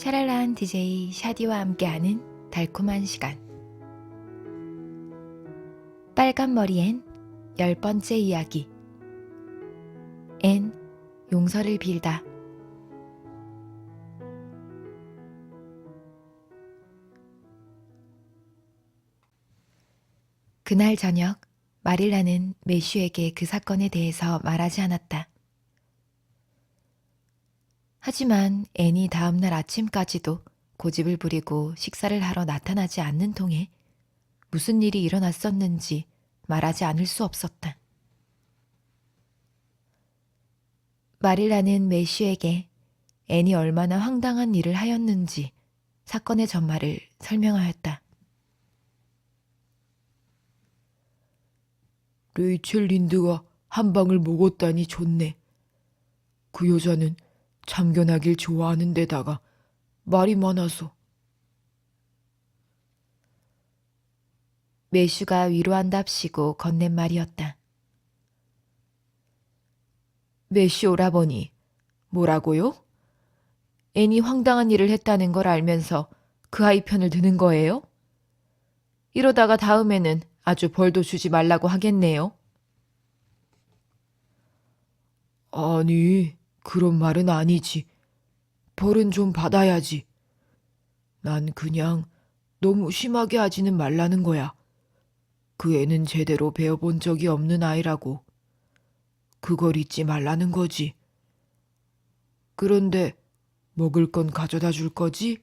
샤랄라한 DJ 샤디와 함께하는 달콤한 시간. 빨간 머리엔 열 번째 이야기. 앤 용서를 빌다. 그날 저녁 마릴라는 매슈에게 그 사건에 대해서 말하지 않았다. 하지만 앤이 다음날 아침까지도 고집을 부리고 식사를 하러 나타나지 않는 통에 무슨 일이 일어났었는지 말하지 않을 수 없었다. 마릴라는 매슈에게 앤이 얼마나 황당한 일을 하였는지 사건의 전말을 설명하였다. 레이첼 린드가 한 방을 먹었다니 좋네. 그 여자는 참견하길 좋아하는 데다가 말이 많아서 매슈가 위로한답시고 건넨 말이었다. 메시 오라버니 뭐라고요? 애니 황당한 일을 했다는 걸 알면서 그 아이 편을 드는 거예요? 이러다가 다음에는 아주 벌도 주지 말라고 하겠네요. 아니, 그런 말은 아니지. 벌은 좀 받아야지. 난 그냥 너무 심하게 하지는 말라는 거야. 그 애는 제대로 배워본 적이 없는 아이라고. 그걸 잊지 말라는 거지. 그런데 먹을 건 가져다 줄 거지?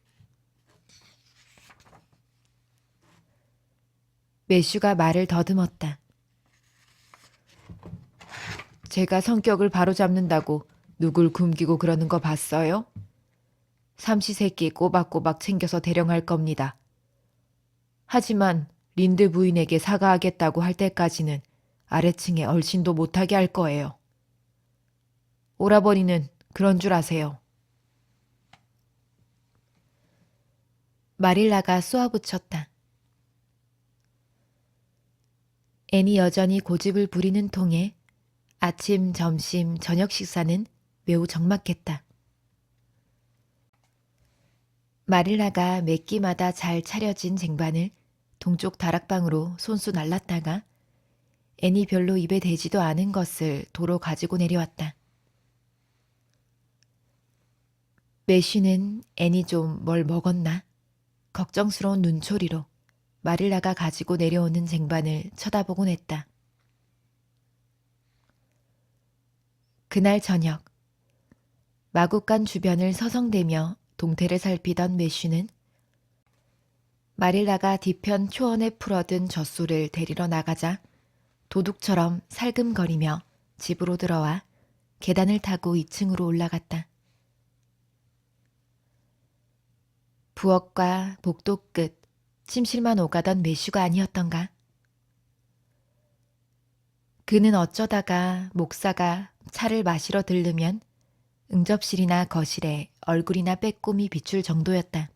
매슈가 말을 더듬었다. 제가 성격을 바로잡는다고 누굴 굶기고 그러는 거 봤어요? 삼시세끼 꼬박꼬박 챙겨서 대령할 겁니다. 하지만 린드 부인에게 사과하겠다고 할 때까지는 아래층에 얼씬도 못하게 할 거예요. 오라버니는 그런 줄 아세요. 마릴라가 쏘아붙였다. 앤이 여전히 고집을 부리는 통에 아침, 점심, 저녁 식사는 매우 적막했다. 마릴라가 몇 끼마다 잘 차려진 쟁반을 동쪽 다락방으로 손수 날랐다가 앤이 별로 입에 대지도 않은 것을 도로 가지고 내려왔다. 매쉬는 앤이 좀뭘 먹었나? 걱정스러운 눈초리로 마릴라가 가지고 내려오는 쟁반을 쳐다보곤 했다. 그날 저녁, 마국간 주변을 서성대며 동태를 살피던 매쉬는 마릴라가 뒤편 초원에 풀어둔 젖소를 데리러 나가자 도둑처럼 살금거리며 집으로 들어와 계단을 타고 2층으로 올라갔다. 부엌과 복도 끝 침실만 오가던 매슈가 아니었던가. 그는 어쩌다가 목사가 차를 마시러 들르면 응접실이나 거실에 얼굴이나 빼꼼히 비출 정도였다.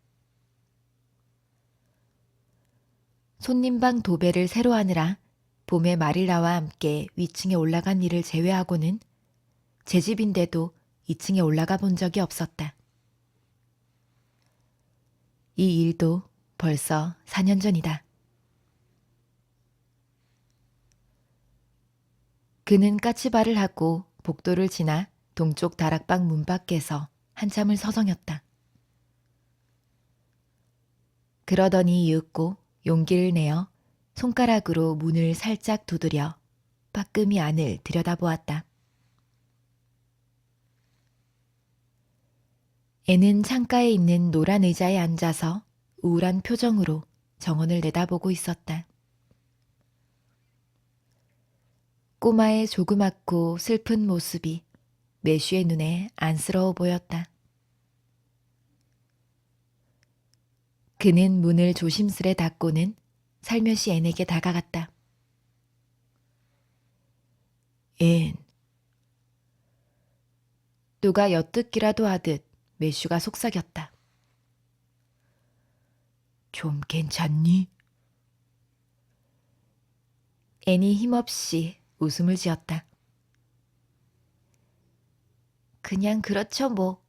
손님방 도배를 새로 하느라 봄에 마릴라와 함께 위층에 올라간 일을 제외하고는 제 집인데도 2층에 올라가 본 적이 없었다. 이 일도 벌써 4년 전이다. 그는 까치발을 하고 복도를 지나 동쪽 다락방 문 밖에서 한참을 서성였다. 그러더니 이윽고 용기를 내어 손가락으로 문을 살짝 두드려 빠끔히 안을 들여다보았다. 애는 창가에 있는 노란 의자에 앉아서 우울한 표정으로 정원을 내다보고 있었다. 꼬마의 조그맣고 슬픈 모습이 매슈의 눈에 안쓰러워 보였다. 그는 문을 조심스레 닫고는 살며시 앤에게 다가갔다. 앤, 누가 엿듣기라도 하듯 매슈가 속삭였다. 좀 괜찮니? 앤이 힘없이 웃음을 지었다. 그냥 그렇죠 뭐.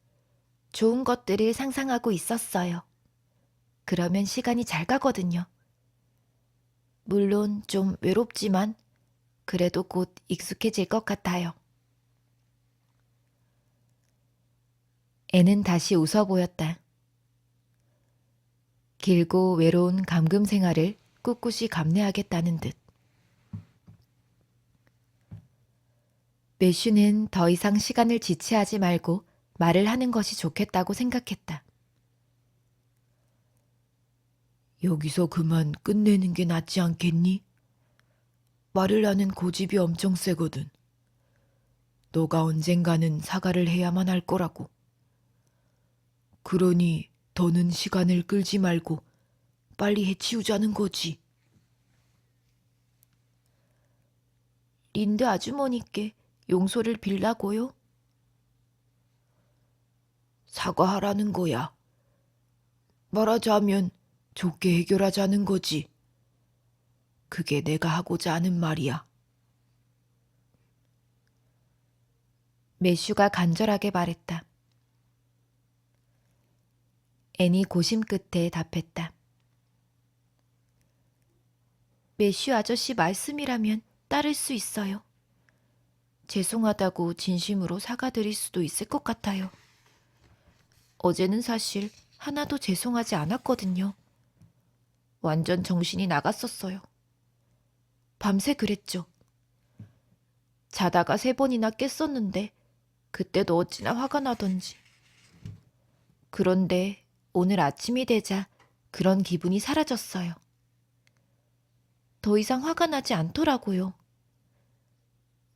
좋은 것들을 상상하고 있었어요. 그러면 시간이 잘 가거든요. 물론 좀 외롭지만 그래도 곧 익숙해질 것 같아요. 애는 다시 웃어 보였다. 길고 외로운 감금 생활을 꿋꿋이 감내하겠다는 듯. 매슈는 더 이상 시간을 지체하지 말고 말을 하는 것이 좋겠다고 생각했다. 여기서 그만 끝내는 게 낫지 않겠니? 말을 하는 고집이 엄청 세거든. 너가 언젠가는 사과를 해야만 할 거라고. 그러니 더는 시간을 끌지 말고 빨리 해치우자는 거지. 린드 아주머니께 용서를 빌라고요? 사과하라는 거야. 말하자면 좋게 해결하자는 거지. 그게 내가 하고자 하는 말이야. 매슈가 간절하게 말했다. 애니 고심 끝에 답했다. 매슈 아저씨 말씀이라면 따를 수 있어요. 죄송하다고 진심으로 사과드릴 수도 있을 것 같아요. 어제는 사실 하나도 죄송하지 않았거든요. 완전 정신이 나갔었어요. 밤새 그랬죠. 자다가 세 번이나 깼었는데 그때도 어찌나 화가 나던지. 그런데 오늘 아침이 되자 그런 기분이 사라졌어요. 더 이상 화가 나지 않더라고요.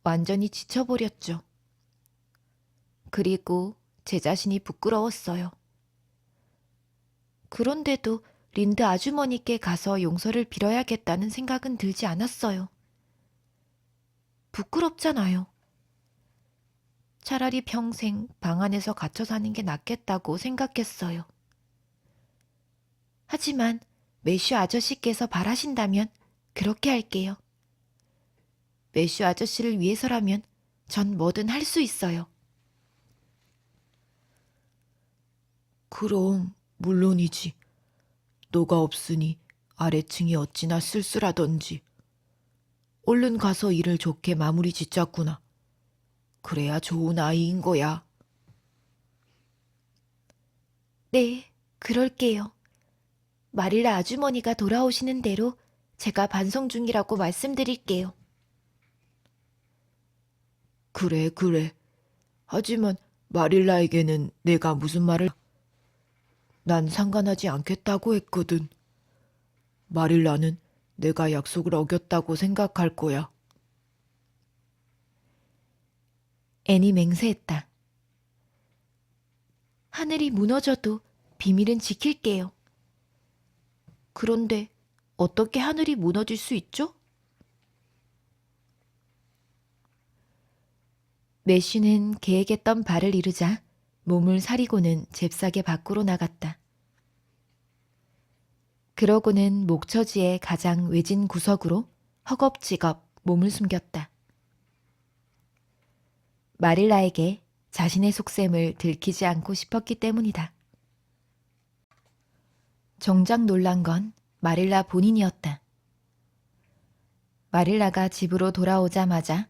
완전히 지쳐버렸죠. 그리고 제 자신이 부끄러웠어요. 그런데도 린드 아주머니께 가서 용서를 빌어야겠다는 생각은 들지 않았어요. 부끄럽잖아요. 차라리 평생 방 안에서 갇혀 사는 게 낫겠다고 생각했어요. 하지만 매슈 아저씨께서 바라신다면 그렇게 할게요. 매슈 아저씨를 위해서라면 전 뭐든 할 수 있어요. 그럼 물론이지. 너가 없으니 아래층이 어찌나 쓸쓸하던지. 얼른 가서 일을 좋게 마무리 짓자꾸나. 그래야 좋은 아이인 거야. 네, 그럴게요. 마릴라 아주머니가 돌아오시는 대로 제가 반성 중이라고 말씀드릴게요. 그래, 그래. 하지만 마릴라에게는 내가 무슨 말을 난 상관하지 않겠다고 했거든. 마릴라는 내가 약속을 어겼다고 생각할 거야. 애니 맹세했다. 하늘이 무너져도 비밀은 지킬게요. 그런데 어떻게 하늘이 무너질 수 있죠? 메쉬는 계획했던 바를 이루자 몸을 사리고는 잽싸게 밖으로 나갔다. 그러고는 목처지의 가장 외진 구석으로 허겁지겁 몸을 숨겼다. 마릴라에게 자신의 속셈을 들키지 않고 싶었기 때문이다. 정작 놀란 건 마릴라 본인이었다. 마릴라가 집으로 돌아오자마자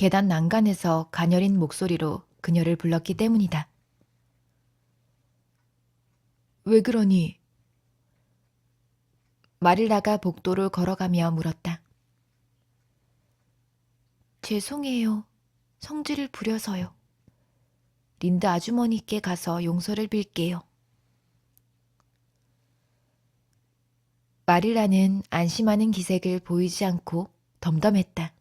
계단 난간에서 가녀린 목소리로 그녀를 불렀기 때문이다. 왜 그러니? 마릴라가 복도를 걸어가며 물었다. 죄송해요. 성질을 부려서요. 린드 아주머니께 가서 용서를 빌게요. 마릴라는 안심하는 기색을 보이지 않고 덤덤했다.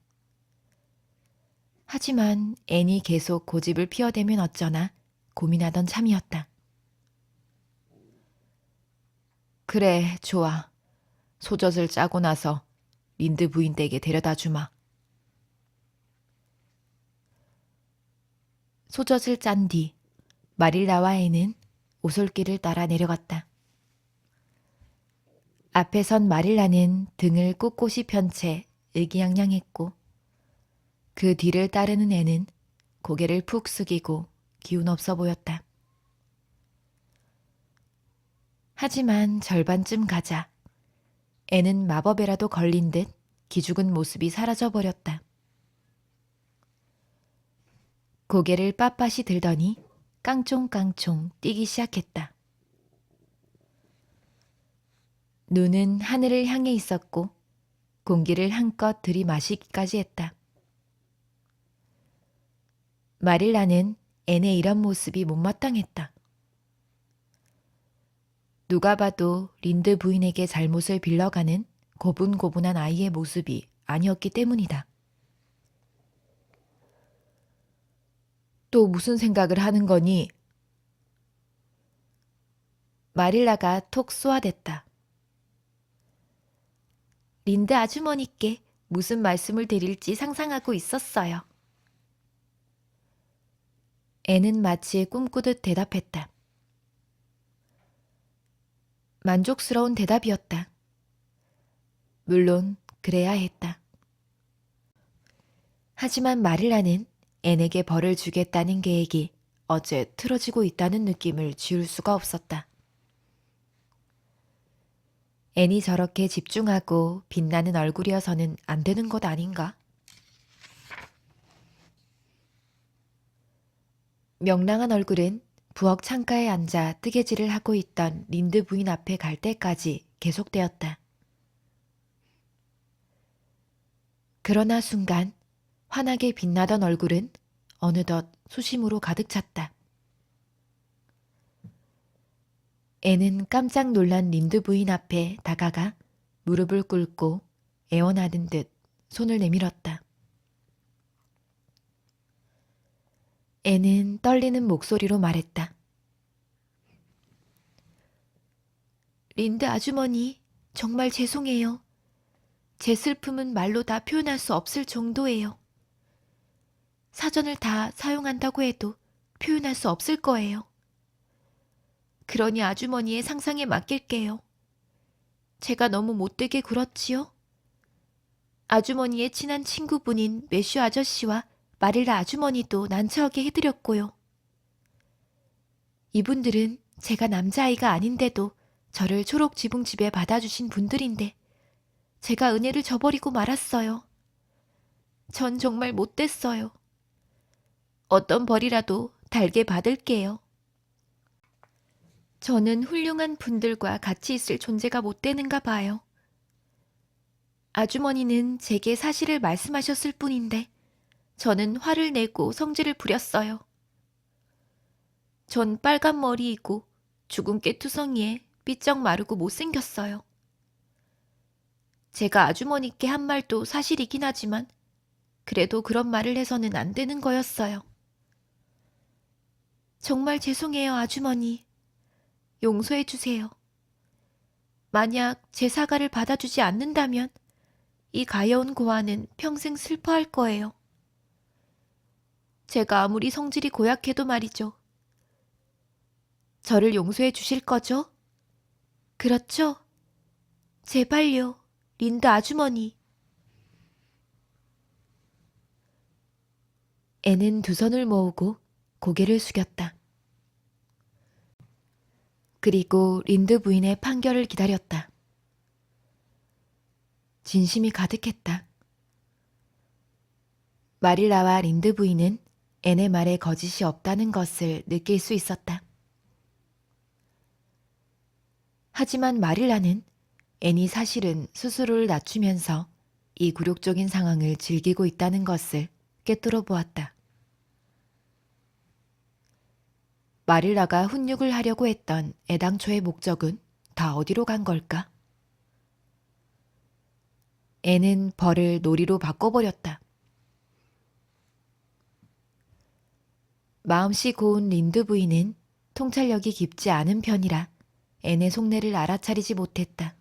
하지만 애니 계속 고집을 피워대면 어쩌나 고민하던 참이었다. 그래, 좋아. 소젖을 짜고 나서 린드 부인 댁에 데려다 주마. 소젖을 짠 뒤 마릴라와 애는 오솔길을 따라 내려갔다. 앞에 선 마릴라는 등을 꼿꼿이 편 채 의기양양했고 그 뒤를 따르는 애는 고개를 푹 숙이고 기운 없어 보였다. 하지만 절반쯤 가자 애는 마법에라도 걸린 듯 기죽은 모습이 사라져 버렸다. 고개를 빳빳이 들더니 깡총깡총 뛰기 시작했다. 눈은 하늘을 향해 있었고 공기를 한껏 들이마시기까지 했다. 마릴라는 앤의 이런 모습이 못마땅했다. 누가 봐도 린드 부인에게 잘못을 빌려가는 고분고분한 아이의 모습이 아니었기 때문이다. 또 무슨 생각을 하는 거니? 마릴라가 톡 쏘아댔다. 린드 아주머니께 무슨 말씀을 드릴지 상상하고 있었어요. 애는 마치 꿈꾸듯 대답했다. 만족스러운 대답이었다. 물론 그래야 했다. 하지만 마릴라는 앤에게 벌을 주겠다는 계획이 어제 틀어지고 있다는 느낌을 지울 수가 없었다. 앤이 저렇게 집중하고 빛나는 얼굴이어서는 안 되는 것 아닌가? 명랑한 얼굴은 부엌 창가에 앉아 뜨개질을 하고 있던 린드 부인 앞에 갈 때까지 계속되었다. 그러나 순간 환하게 빛나던 얼굴은 어느덧 수심으로 가득 찼다. 애는 깜짝 놀란 린드 부인 앞에 다가가 무릎을 꿇고 애원하는 듯 손을 내밀었다. 애는 떨리는 목소리로 말했다. 린드 아주머니, 정말 죄송해요. 제 슬픔은 말로 다 표현할 수 없을 정도예요. 사전을 다 사용한다고 해도 표현할 수 없을 거예요. 그러니 아주머니의 상상에 맡길게요. 제가 너무 못되게 굴었지요? 아주머니의 친한 친구분인 매슈 아저씨와 마릴라 아주머니도 난처하게 해드렸고요. 이분들은 제가 남자아이가 아닌데도 저를 초록 지붕 집에 받아주신 분들인데 제가 은혜를 저버리고 말았어요. 전 정말 못됐어요. 어떤 벌이라도 달게 받을게요. 저는 훌륭한 분들과 같이 있을 존재가 못 되는가 봐요. 아주머니는 제게 사실을 말씀하셨을 뿐인데 저는 화를 내고 성질을 부렸어요. 전 빨간 머리이고 주근깨 투성이에 삐쩍 마르고 못생겼어요. 제가 아주머니께 한 말도 사실이긴 하지만 그래도 그런 말을 해서는 안 되는 거였어요. 정말 죄송해요, 아주머니. 용서해 주세요. 만약 제 사과를 받아주지 않는다면 이 가여운 고아는 평생 슬퍼할 거예요. 제가 아무리 성질이 고약해도 말이죠. 저를 용서해 주실 거죠? 그렇죠? 제발요, 린드 아주머니. 애는 두 손을 모으고 고개를 숙였다. 그리고 린드 부인의 판결을 기다렸다. 진심이 가득했다. 마릴라와 린드 부인은 앤의 말에 거짓이 없다는 것을 느낄 수 있었다. 하지만 마릴라는 앤이 사실은 스스로를 낮추면서 이 굴욕적인 상황을 즐기고 있다는 것을 꿰뚫어 보았다. 마릴라가 훈육을 하려고 했던 애당초의 목적은 다 어디로 간 걸까? 애는 벌을 놀이로 바꿔버렸다. 마음씨 고운 린드 부인은 통찰력이 깊지 않은 편이라 앤의 속내를 알아차리지 못했다.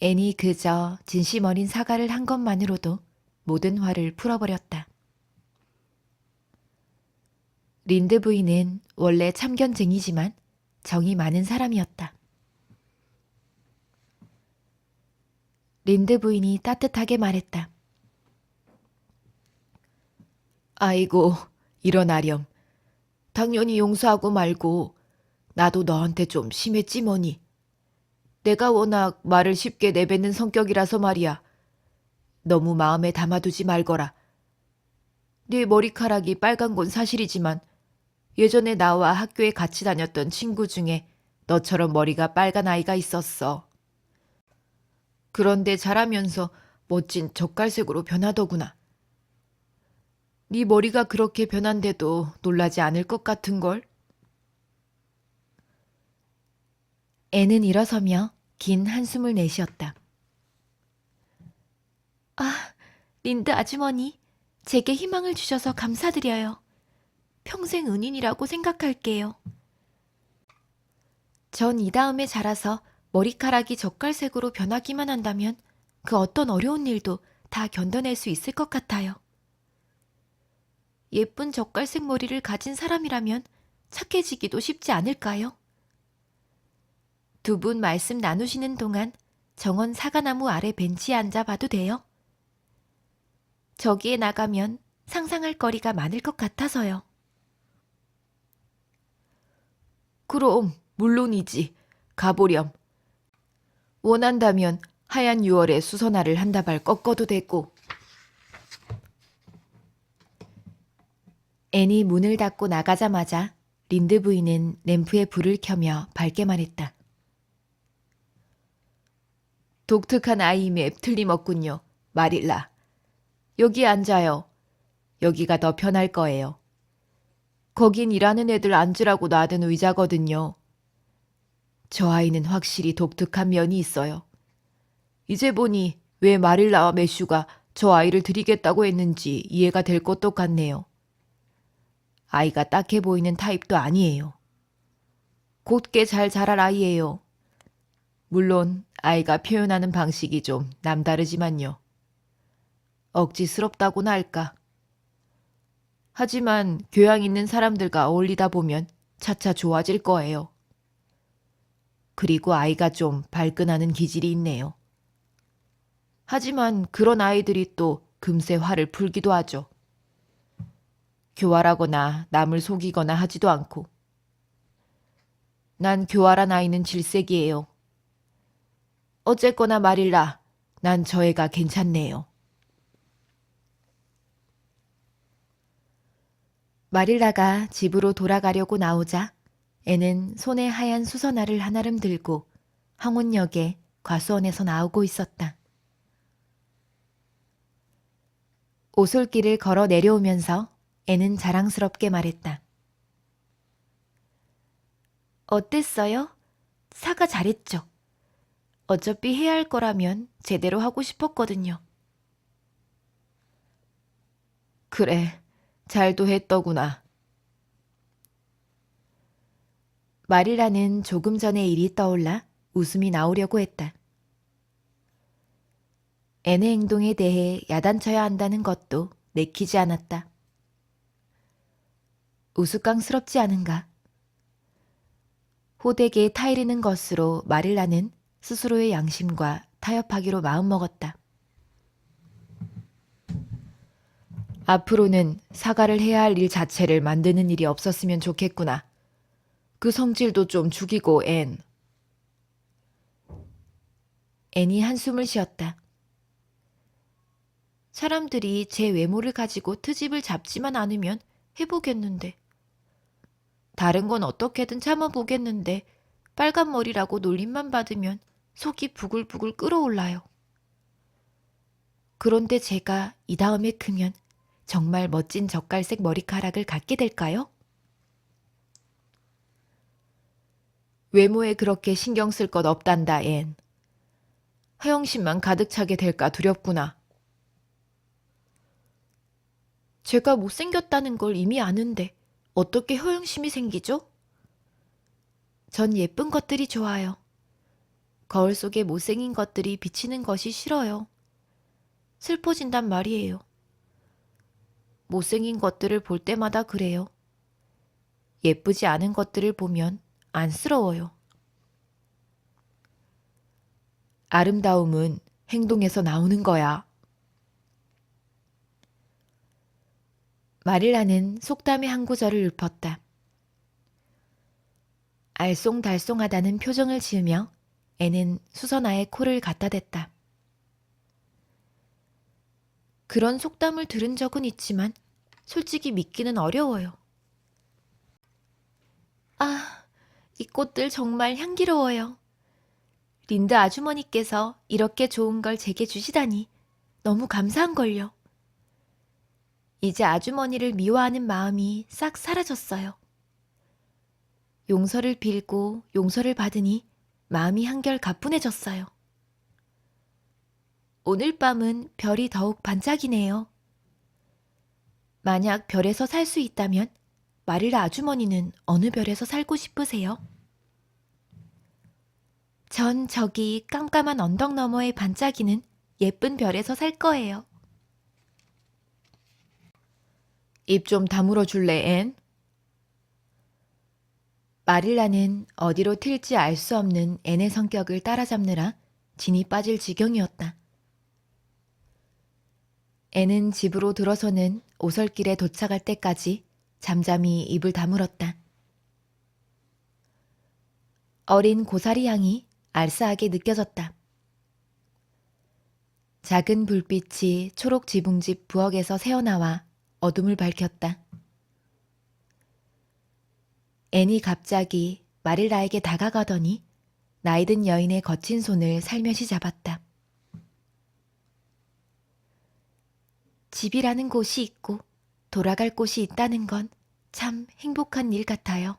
앤이 그저 진심 어린 사과를 한 것만으로도 모든 화를 풀어버렸다. 린드 부인은 원래 참견쟁이지만 정이 많은 사람이었다. 린드 부인이 따뜻하게 말했다. 아이고, 일어나렴. 당연히 용서하고 말고 나도 너한테 좀 심했지 뭐니. 내가 워낙 말을 쉽게 내뱉는 성격이라서 말이야. 너무 마음에 담아두지 말거라. 네 머리카락이 빨간 건 사실이지만 예전에 나와 학교에 같이 다녔던 친구 중에 너처럼 머리가 빨간 아이가 있었어. 그런데 자라면서 멋진 젓갈색으로 변하더구나. 네 머리가 그렇게 변한데도 놀라지 않을 것 같은 걸? 애는 일어서며 긴 한숨을 내쉬었다. 아, 린드 아주머니, 제게 희망을 주셔서 감사드려요. 평생 은인이라고 생각할게요. 전 이 다음에 자라서 머리카락이 젓갈색으로 변하기만 한다면 그 어떤 어려운 일도 다 견뎌낼 수 있을 것 같아요. 예쁜 젓갈색 머리를 가진 사람이라면 착해지기도 쉽지 않을까요? 두 분 말씀 나누시는 동안 정원 사과나무 아래 벤치에 앉아 봐도 돼요? 저기에 나가면 상상할 거리가 많을 것 같아서요. 그럼 물론이지. 가보렴. 원한다면 하얀 6월에 수선화를 한 다발 꺾어도 되고. 애니 문을 닫고 나가자마자 린드 부인은 램프에 불을 켜며 밝게 말했다. 독특한 아이임에 틀림없군요. 마릴라. 여기 앉아요. 여기가 더 편할 거예요. 거긴 일하는 애들 앉으라고 놔둔 의자거든요. 저 아이는 확실히 독특한 면이 있어요. 이제 보니 왜 마릴라와 매슈가 저 아이를 드리겠다고 했는지 이해가 될 것도 같네요. 아이가 딱해 보이는 타입도 아니에요. 곧게 잘 자랄 아이예요. 물론 아이가 표현하는 방식이 좀 남다르지만요. 억지스럽다고나 할까. 하지만 교양 있는 사람들과 어울리다 보면 차차 좋아질 거예요. 그리고 아이가 좀 발끈하는 기질이 있네요. 하지만 그런 아이들이 또 금세 화를 풀기도 하죠. 교활하거나 남을 속이거나 하지도 않고. 난 교활한 아이는 질색이에요. 어쨌거나 말일라, 난 저 애가 괜찮네요. 마릴라가 집으로 돌아가려고 나오자 애는 손에 하얀 수선화를 한아름 들고 황혼역에 과수원에서 나오고 있었다. 오솔길을 걸어 내려오면서 애는 자랑스럽게 말했다. 어땠어요? 사과 잘했죠? 어차피 해야 할 거라면 제대로 하고 싶었거든요. 그래, 잘도 했더구나. 마리라는 조금 전의 일이 떠올라 웃음이 나오려고 했다. 애의 행동에 대해 야단쳐야 한다는 것도 내키지 않았다. 우스꽝스럽지 않은가? 호되게 타이르는 것으로 마릴라는 스스로의 양심과 타협하기로 마음먹었다. 앞으로는 사과를 해야 할 일 자체를 만드는 일이 없었으면 좋겠구나. 그 성질도 좀 죽이고, 앤. 앤이 한숨을 쉬었다. 사람들이 제 외모를 가지고 트집을 잡지만 않으면 해보겠는데. 다른 건 어떻게든 참아보겠는데 빨간 머리라고 놀림만 받으면 속이 부글부글 끓어올라요. 그런데 제가 이 다음에 크면 정말 멋진 젓갈색 머리카락을 갖게 될까요? 외모에 그렇게 신경 쓸 것 없단다, 앤. 허영심만 가득 차게 될까 두렵구나. 제가 못생겼다는 걸 이미 아는데 어떻게 허영심이 생기죠? 전 예쁜 것들이 좋아요. 거울 속에 못생긴 것들이 비치는 것이 싫어요. 슬퍼진단 말이에요. 못생긴 것들을 볼 때마다 그래요. 예쁘지 않은 것들을 보면 안쓰러워요. 아름다움은 행동에서 나오는 거야. 마릴라는 속담의 한 구절을 읊었다. 알쏭달쏭하다는 표정을 지으며 애는 수선아의 코를 갖다 댔다. 그런 속담을 들은 적은 있지만 솔직히 믿기는 어려워요. 아, 이 꽃들 정말 향기로워요. 린드 아주머니께서 이렇게 좋은 걸 제게 주시다니 너무 감사한걸요. 이제 아주머니를 미워하는 마음이 싹 사라졌어요. 용서를 빌고 용서를 받으니 마음이 한결 가뿐해졌어요. 오늘 밤은 별이 더욱 반짝이네요. 만약 별에서 살 수 있다면 마릴라 아주머니는 어느 별에서 살고 싶으세요? 전 저기 깜깜한 언덕 너머에 반짝이는 예쁜 별에서 살 거예요. 입 좀 다물어 줄래, 앤? 마릴라는 어디로 튈지 알 수 없는 앤의 성격을 따라잡느라 진이 빠질 지경이었다. 앤은 집으로 들어서는 오설길에 도착할 때까지 잠잠히 입을 다물었다. 어린 고사리 향이 알싸하게 느껴졌다. 작은 불빛이 초록 지붕집 부엌에서 새어나와 어둠을 밝혔다. 앤이 갑자기 마릴라에게 다가가더니 나이든 여인의 거친 손을 살며시 잡았다. 집이라는 곳이 있고 돌아갈 곳이 있다는 건 참 행복한 일 같아요.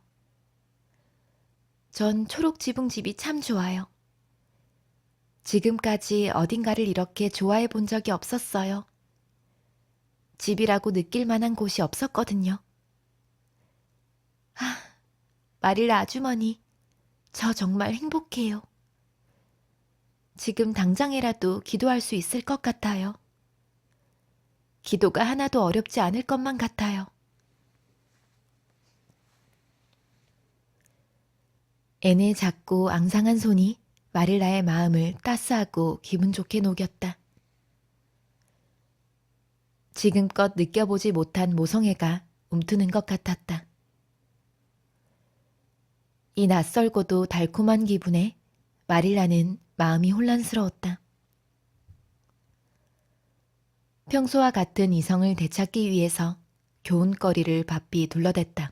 전 초록 지붕 집이 참 좋아요. 지금까지 어딘가를 이렇게 좋아해 본 적이 없었어요. 집이라고 느낄 만한 곳이 없었거든요. 아, 마릴라 아주머니, 저 정말 행복해요. 지금 당장이라도 기도할 수 있을 것 같아요. 기도가 하나도 어렵지 않을 것만 같아요. 앤의 작고 앙상한 손이 마릴라의 마음을 따스하고 기분 좋게 녹였다. 지금껏 느껴보지 못한 모성애가 움트는 것 같았다. 이 낯설고도 달콤한 기분에 마릴라는 마음이 혼란스러웠다. 평소와 같은 이성을 되찾기 위해서 교훈거리를 바삐 둘러댔다.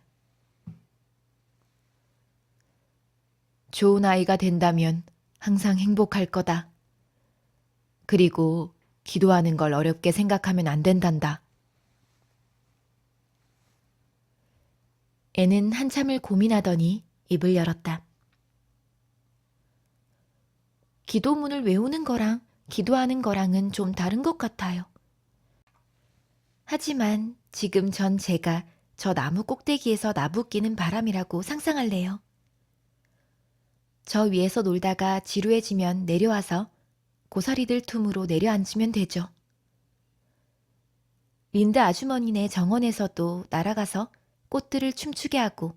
좋은 아이가 된다면 항상 행복할 거다. 그리고 기도하는 걸 어렵게 생각하면 안 된단다. 애는 한참을 고민하더니 입을 열었다. 기도문을 외우는 거랑 기도하는 거랑은 좀 다른 것 같아요. 하지만 지금 전 제가 저 나무 꼭대기에서 나부 끼는 바람이라고 상상할래요. 저 위에서 놀다가 지루해지면 내려와서 고사리들 틈으로 내려앉으면 되죠. 린드 아주머니네 정원에서도 날아가서 꽃들을 춤추게 하고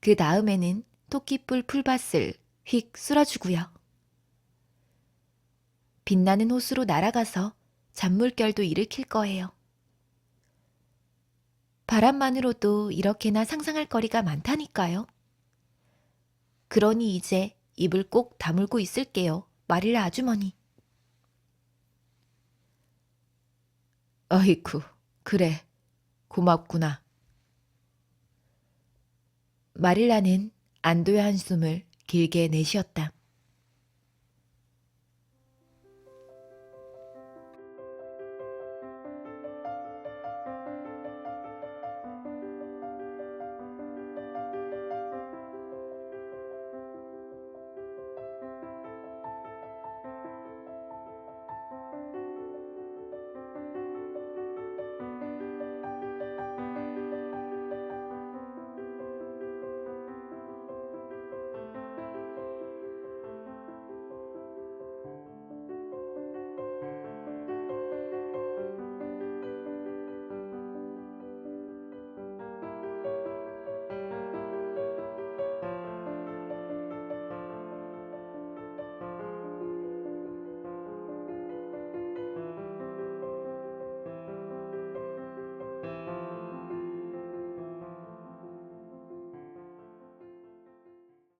그 다음에는 토끼뿔 풀밭을 휙 쓸어주고요. 빛나는 호수로 날아가서 잔물결도 일으킬 거예요. 바람만으로도 이렇게나 상상할 거리가 많다니까요. 그러니 이제 입을 꼭 다물고 있을게요. 마릴라 아주머니. 어이쿠, 그래. 고맙구나. 마릴라는 안도의 한숨을 길게 내쉬었다.